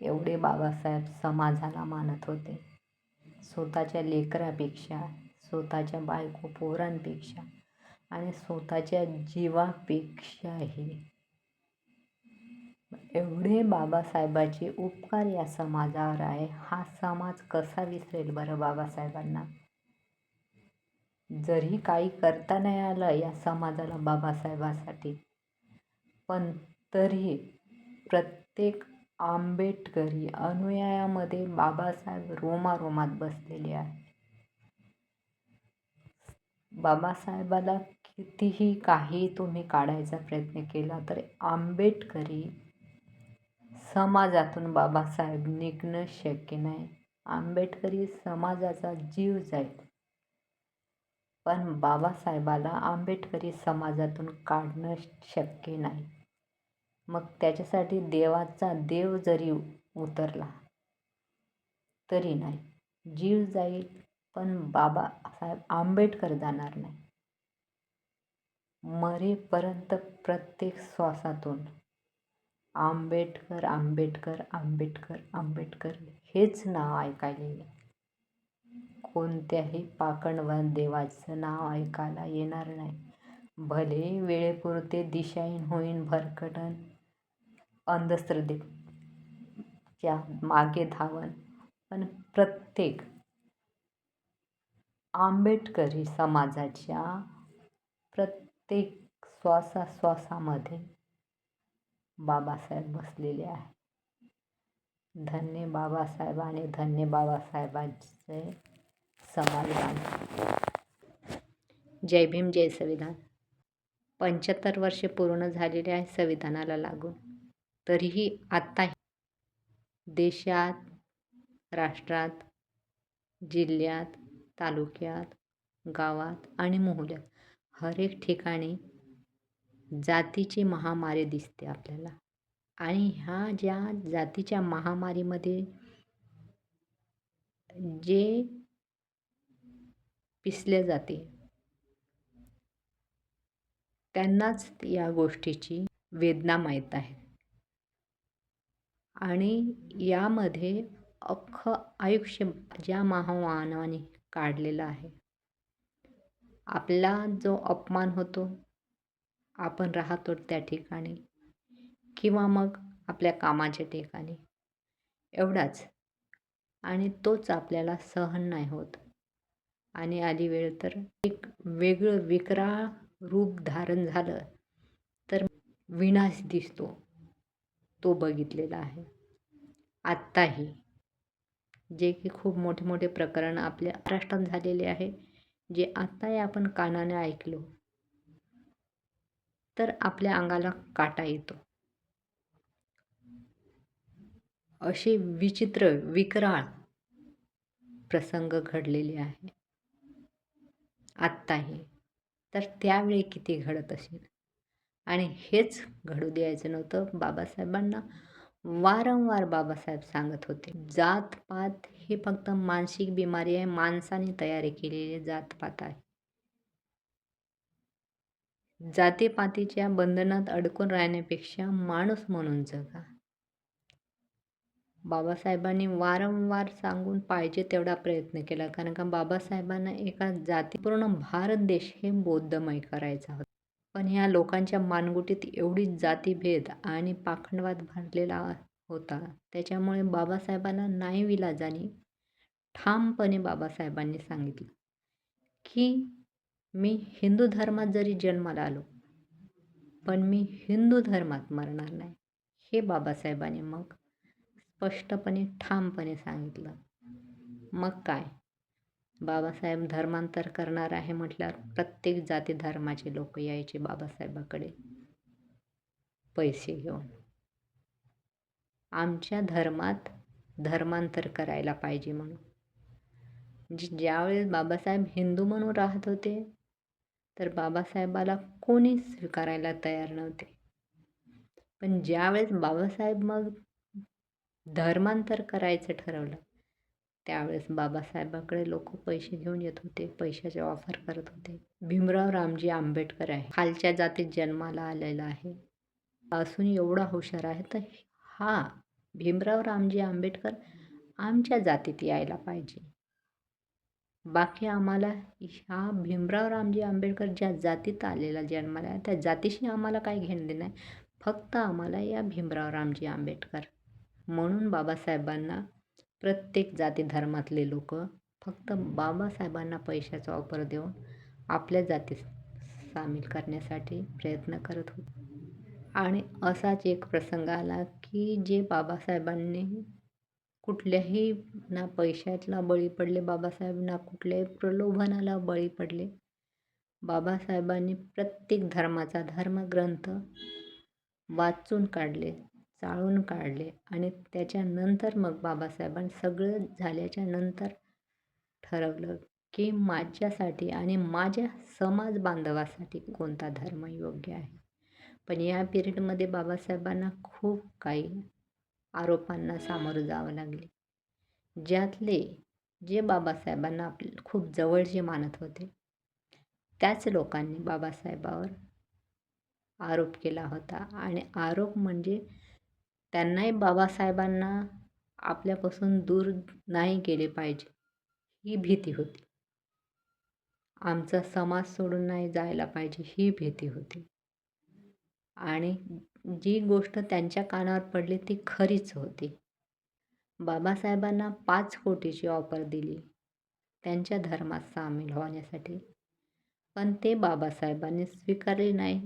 एवढे बाबासाहेब समाजाला मानत होते. स्वतःच्या लेकरापेक्षा स्वतःच्या बायको पोरांपेक्षा आणि स्वतःच्या जीवापेक्षाही. एवढे बाबासाहेबाचे उपकार या समाजावर आहे. हा समाज कसा विसरेल बरं बाबासाहेबांना? जरी काही करता नाही आलं या समाजाला बाबासाहेबासाठी पण तरी प्रत्येक आंबेडकरी अनुयायामध्ये बाबासाहेब रोमारोमात बसलेले आहे बाबासाहेबाला कितीही काही तुम्ही काढायचा प्रयत्न केला तर आंबेडकरी समाजातून बाबासाहेब निघणं शक्य नाही. आंबेडकरी समाजाचा जीव जाईल. पण बाबासाहेबाला आंबेडकरी समाजातून काढणं शक्य नाही. मग त्याच्यासाठी देवाचा देव जरी उतरला तरी नाही. जीव जाईल पण बाबासाहेब आंबेडकर जाणार नाही. मरेपर्यंत प्रत्येक श्वासातून आंबेडकर आंबेडकर आंबेडकर आंबेडकर हेच नाव ऐकायला येईल कोणत्याही पाकणवन देवाचं नाव ऐकायला येणार नाही. भले वेळेपुरते दिशाहीन होईन भरकटन अंधश्रद्धेच्या मागे धावन. पण प्रत्येक आंबेडकरी समाजाच्या प्रत्येक श्वासाश्वासामध्ये बाबासाहेब बसलेले आहे धन्य बाबासाहेब आणि धन्य बाबासाहेबांचे समाधान. जय भीम जय संविधान. पंच्याहत्तर वर्षे पूर्ण झालेले आहे संविधानाला लागून. तरीही आत्ता देशात राष्ट्रात जिल्ह्यात तालुक्यात गावात आणि मोहल्यात हर एक ठिकाणी जातीची महामारी दिसते आपल्याला. आणि ह्या ज्या जातीच्या महामारीमध्ये जे पिसले जाते त्यांनाच या गोष्टीची वेदना माहीत आहे आणि यामध्ये अख्खं आयुष्य ज्या महामानवाने काढलेलं आहे. आपला जो अपमान होतो आपण राहतो त्या ठिकाणी किंवा मग आपल्या कामाच्या ठिकाणी. एवढाच. आणि तोच आपल्याला सहन नाही होत. आणि आली वेळ तर एक वेगळं विकराळ रूप धारण झालं तर विनाश दिसतो. तो बघितलेला आहे. आत्ताही. जे की खूप मोठे मोठे प्रकरण आपल्या महाराष्ट्रात झालेले आहे जे आत्ताही आपण कानाने ऐकलो. तर आपल्या अंगाला काटा येतो. असे विचित्र विकराळ प्रसंग घडलेले आहे. आत्ताही. तर त्यावेळी किती घडत असेल? आणि हेच घडू द्यायचं नव्हतं. बाबासाहेबांना वारंवार बाबासाहेब सांगत होते. जातपात हे फक्त मानसिक बिमारी आहे. माणसाने तयारी केलेली जातपात आहे. जातीपातीच्या बंधनात अडकून राहण्यापेक्षा माणूस म्हणून जगा. बाबासाहेबांनी वारंवार सांगून पाहिजे तेवढा प्रयत्न केला. कारण का? बाबासाहेबांना एका जातीपूर्ण भारत देश हे बौद्धमय करायचा होता. पण ह्या लोकांच्या मानगुटीत एवढी जातीभेद आणि पाखंडवाद भरलेला होता. त्याच्यामुळे बाबासाहेबांना नाही विलाजानी ठामपणे बाबासाहेबांनी सांगितलं की मी हिंदू धर्मात जरी जन्माला आलो पण मी हिंदू धर्मात मरणार नाही. हे बाबासाहेबांनी मग स्पष्टपणे ठामपणे सांगितलं. मग काय? बाबासाहेब धर्मांतर करणार आहे म्हटल्यावर प्रत्येक जाती धर्माचे लोक यायचे बाबासाहेबाकडे. पैसे घेऊन. आमच्या धर्मात धर्मांतर करायला पाहिजे म्हणून. म्हणजे ज्यावेळेस बाबासाहेब हिंदू म्हणून राहत होते तर बाबासाहेबाला कोणीच स्वीकारायला तयार नव्हते. पण ज्यावेळेस बाबासाहेब मग धर्मांतर करायचं ठरवलं त्यावेळेस बाबासाहेबाकडे लोक पैसे घेऊन येत होते पैशाचे ऑफर करत होते. भीमराव रामजी आंबेडकर आहे. खालच्या जातीत जन्माला आलेला आहे. असून एवढा हुशार आहे तर हा भीमराव रामजी आंबेडकर आमच्या जातीत यायला पाहिजे. बाकी आम्हाला ह्या भीमराव रामजी आंबेडकर ज्या जातीत आलेला जन्माला आहे, त्या जातीशी आम्हाला काही घेणं देणं आहे फक्त आम्हाला या भीमराव रामजी आंबेडकर म्हणून बाबासाहेबांना प्रत्येक जाती धर्मातले लोक फक्त बाबासाहेबांना पैशाचा वापर देऊन आपल्या जातीत सामील करण्यासाठी प्रयत्न करत होते. आणि असाच एक प्रसंग आला की जे बाबासाहेबांनी कुठल्याही ना पैशातला बळी पडले बाबासाहेब ना कुठल्याही प्रलोभनाला बळी पडले बाबासाहेबांनी प्रत्येक धर्माचा धर्मग्रंथ वाचून काढले. चाळून काढले आणि त्याच्यानंतर मग बाबासाहेबांनी सगळं झाल्याच्यानंतर ठरवलं की माझ्यासाठी आणि माझ्या समाज बांधवासाठी कोणता धर्म योग्य आहे? पण या पिरियडमध्ये बाबासाहेबांना खूप काही आरोपांना सामोरं जावं लागले. ज्यातले जे बाबासाहेबांना आपले खूप जवळचे मानत होते त्याच लोकांनी बाबासाहेबावर आरोप केला होता. आणि आरोप म्हणजे त्यांनाही बाबासाहेबांना आपल्यापासून दूर नाही केले पाहिजे ही भीती होती. आमचा समाज सोडून नाही जायला पाहिजे ही भीती होती. आणि जी गोष्ट त्यांच्या कानावर पडली ती खरीच होती. बाबासाहेबांना पाच कोटीची ऑफर दिली त्यांच्या धर्मात सामील होण्यासाठी. पण ते बाबासाहेबांनी स्वीकारले नाही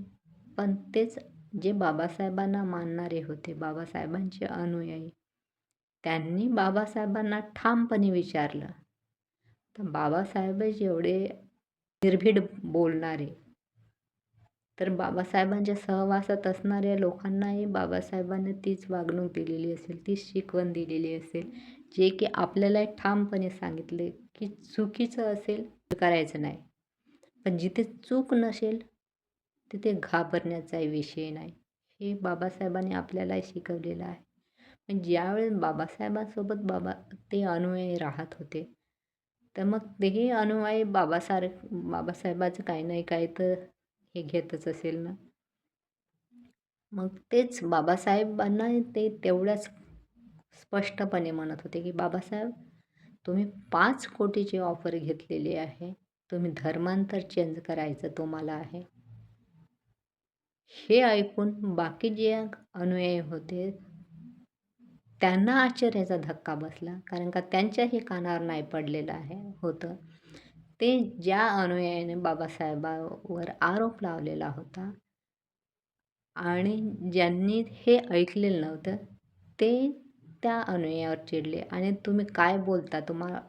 पण तेच जे बाबासाहेबांना मानणारे होते बाबासाहेबांचे अनुयायी. त्यांनी बाबासाहेबांना ठामपणे विचारलं. तर बाबासाहेब जेवढे निर्भीड बोलणारे तर बाबासाहेबांच्या सहवासात असणाऱ्या लोकांनाही बाबासाहेबांनी तीच वागणूक दिलेली असेल तीच शिकवण दिलेली असेल जे की आपल्याला ठामपणे सांगितले की चुकीचं असेल करायचं नाही. पण जिथे चूक नसेल तिथे घाबरण्याचाही विषय नाही. हे बाबासाहेबांनी आपल्याला शिकवलेलं आहे. पण ज्यावेळेस बाबासाहेबांसोबत बाबा ते अनुयायी राहत होते तर मग तेही अनुयायी बाबासार बाबासाहेबाचं काही नाही काही तर हे घेतच असेल ना? मग तेच बाबासाहेबांना ते तेवढ्याच स्पष्टपणे म्हणत होते की बाबासाहेब तुम्ही पाच कोटीची ऑफर घेतलेली आहे. तुम्ही धर्मांतर चेंज करायचं तुम्हाला आहे. हे ऐकून बाकी जे अनुयायी होते त्यांना आश्चर्याचा धक्का बसला कारण का त्यांच्याही कानावर नाही पडलेलं आहे होतं. ते ज्या अनुयायाने बाबासाहेबावर आरोप लावलेला होता आणि ज्यांनी हे ऐकलेलं नव्हतं ते त्या अनुयायावर चिडले. आणि तुम्ही काय बोलता? तुम्हाला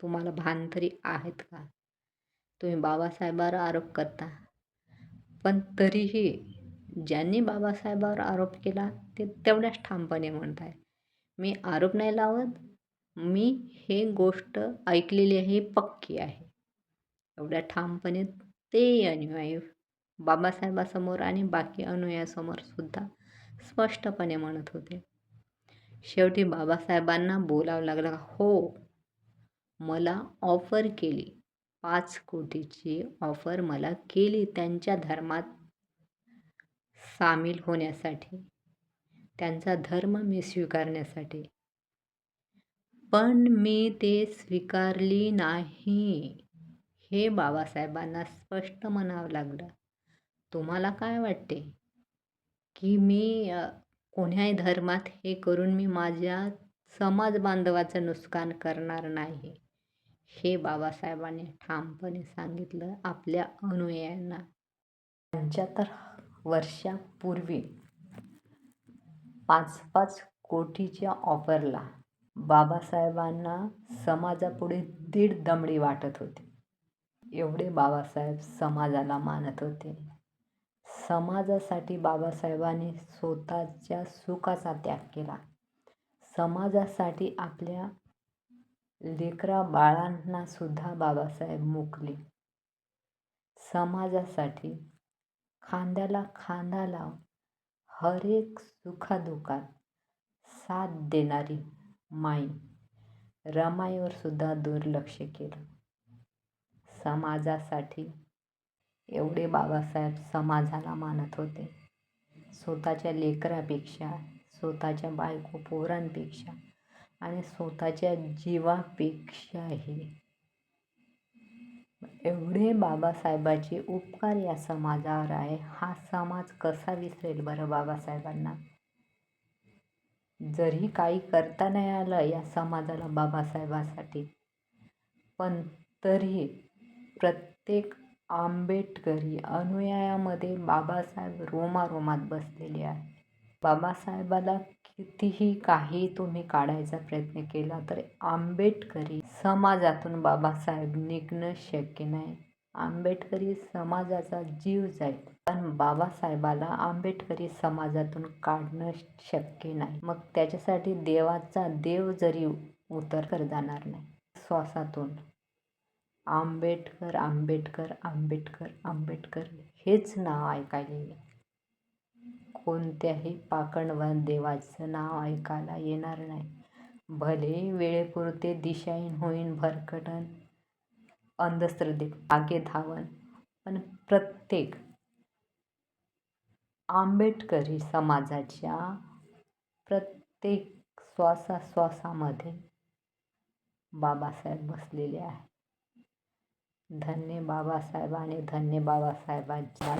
तुम्हाला भान तरी आहेत का? तुम्ही बाबासाहेबावर आरोप करता. पण तरीही ज्यांनी बाबासाहेबावर आरोप केला ते तेवढ्याच ठामपणे म्हणत आहे मी आरोप नाही लावत. मी हे गोष्ट ऐकलेली आहे पक्की आहे. एवढ्या ठामपणे ते अनुयायी बाबासाहेबासमोर आणि बाकी अनुयायासमोर सुद्धा स्पष्टपणे म्हणत होते. शेवटी बाबासाहेबांना बोलावं लागलं हो मला ऑफर केली. पाच कोटीची ऑफर मला केली. त्यांच्या धर्मात सामील होण्यासाठी त्यांचा धर्म मी स्वीकारण्यासाठी. पण मी ते स्वीकारली नाही हे बाबासाहेबांना स्पष्ट म्हणावं लागलं. तुम्हाला काय वाटते? की मी कोण्याही धर्मात हे करून मी माझ्या समाज बांधवाचं नुकसान करणार नाही हे बाबासाहेबांनी ठामपणे सांगितलं आपल्या अनुयायांना. त्यांच्या तर वर्षापूर्वी पाच पाच कोटीच्या ऑफरला बाबासाहेबांना समाजापुढे दीड दमडी वाटत होती. एवढे बाबासाहेब समाजाला मानत होते. समाजासाठी बाबासाहेबांनी स्वतःच्या सुखाचा त्याग केला. समाजासाठी आपल्या लेकरा बाळांना सुद्धा बाबासाहेब मुकले. समाजासाठी खांद्याला खांदा लावून हरेक सुखादुखात साथ देणारी माई. रमाईवर सुद्धा दुर्लक्ष केलं. समाजासाठी एवढे बाबासाहेब समाजाला मानत होते. स्वतःच्या लेकरापेक्षा स्वतःच्या बायको पोरांपेक्षा आणि स्वतःच्या जीवापेक्षाही एवढे बाबासाहेबाचे उपकार या समाजावर आहे. हा समाज कसा विसरेल बरं बाबासाहेबांना? जरी काही करता नाही आलं या समाजाला बाबासाहेबासाठी पण तरी प्रत्येक आंबेडकरी अनुयायामध्ये बाबासाहेब रोमारोमात बसलेले आहे. बाबासाहेबाला कितीही काही तुम्ही काढायचा प्रयत्न केला तर आंबेडकरी समाजातून बाबासाहेब निघणं शक्य नाही. आंबेडकरी समाजाचा जीव जाईल पण बाबासाहेबाला आंबेडकरी समाजातून काढणं शक्य नाही. मग त्याच्यासाठी देवाचा देव जरी उतर कर जाणार नाही. श्वासातून आंबेडकर आंबेडकर आंबेडकर आंबेडकर हेच नाव ऐकायला येईल. कोणत्याही पाकणवान देवाचं नाव ऐकायला येणार नाही. भले वेळेपुरते दिशाहीन होईन भरकटन अंधश्रद्धे आगे धावन पण प्रत्येक आंबेडकरी समाजाच्या प्रत्येक श्वासाश्वासामध्ये बाबासाहेब बसलेले आहे धन्य बाबासाहेब आणि धन्य बाबासाहेबांच्या